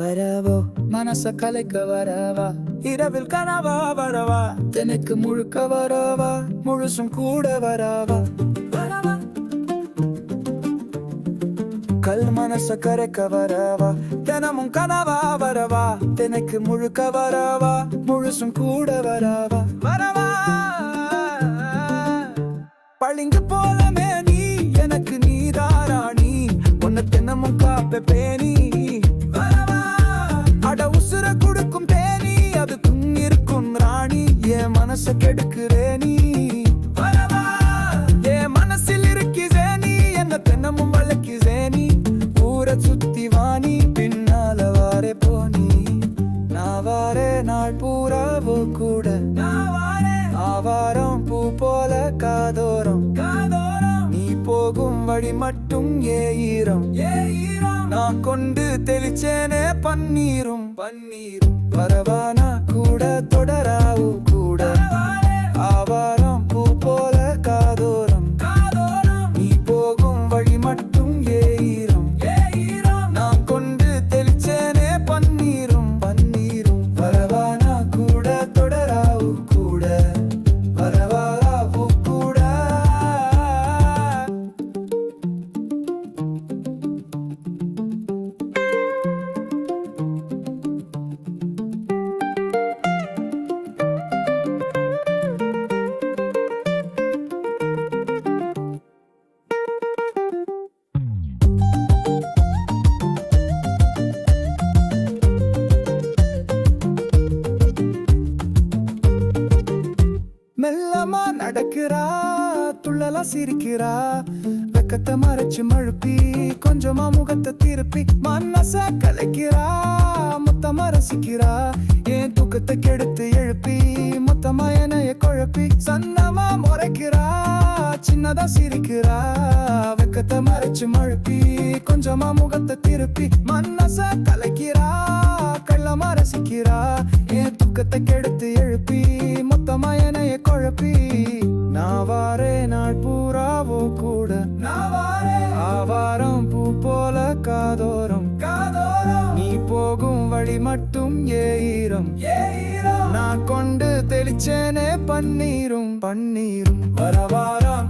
வரவோ மனச கலைக்க வரவா? இரவில் கனவா வரவா? தினைக்கு முழுக்க வரவா? முழுசும் கூட வரவா? கல் மனச கரைக்க வரவா? தினமும் கனவா வரவா? தினைக்கு முழுக்க வரவா? முழுசும் கூட வரவா? வரவா. பளிங்கு போலமே நீ எனக்கு நீதாராணி உன்னை தினமும் காப்ப மனச கெடுக்கிறே நீ. என் மனசில் இருக்கிறே நீ என்ன தினமும் வளர்க்கிறே நீ. ஊரை சுத்தி வாணி பின்னால வாரே போனி நான் வாரே நாள் பூராவோ கூட. ஆவாரம் பூ போல காதோரம். நீ போகும் வழி மட்டும் ஏ ஈரம். நான் கொண்டு தெளிச்சேனே பன்னீரும். பன்னீரும். பரவானா கூட தொடராவும் துள்ளலா சிரிக்கிறா. வெக்கத்தை மறைச்சு மழுப்பி கொஞ்சமா முகத்தை திருப்பி மனச கலைக்கிறா. மொத்தமா ரசிக்கிறா. என் தூக்கத்தை கெடுத்து எழுப்பி மொத்தமா என்னைய குழப்பி சன்னமா முறைக்கிறா. சின்னதா சிரிக்கிறா. வெக்கத்தை மறைச்சு மழுப்பி கொஞ்சமா முகத்தை திருப்பி மனச கலைக்கிறா. கள்ளமா ரசிக்கிறா தூக்கத்தை கெடுத்து எழுப்பி மொத்தமா என்னைய குழப்பி. நான் வாரே நாள் பூராவோ கூட. ஆவாரம் பூ போல காதோரம். நீ போகும் வழி மட்டும் ஏ ஈரம். நான் கொண்டு தெளிச்சேனே பன்னீரும். பன்னீரும். வரவாரம்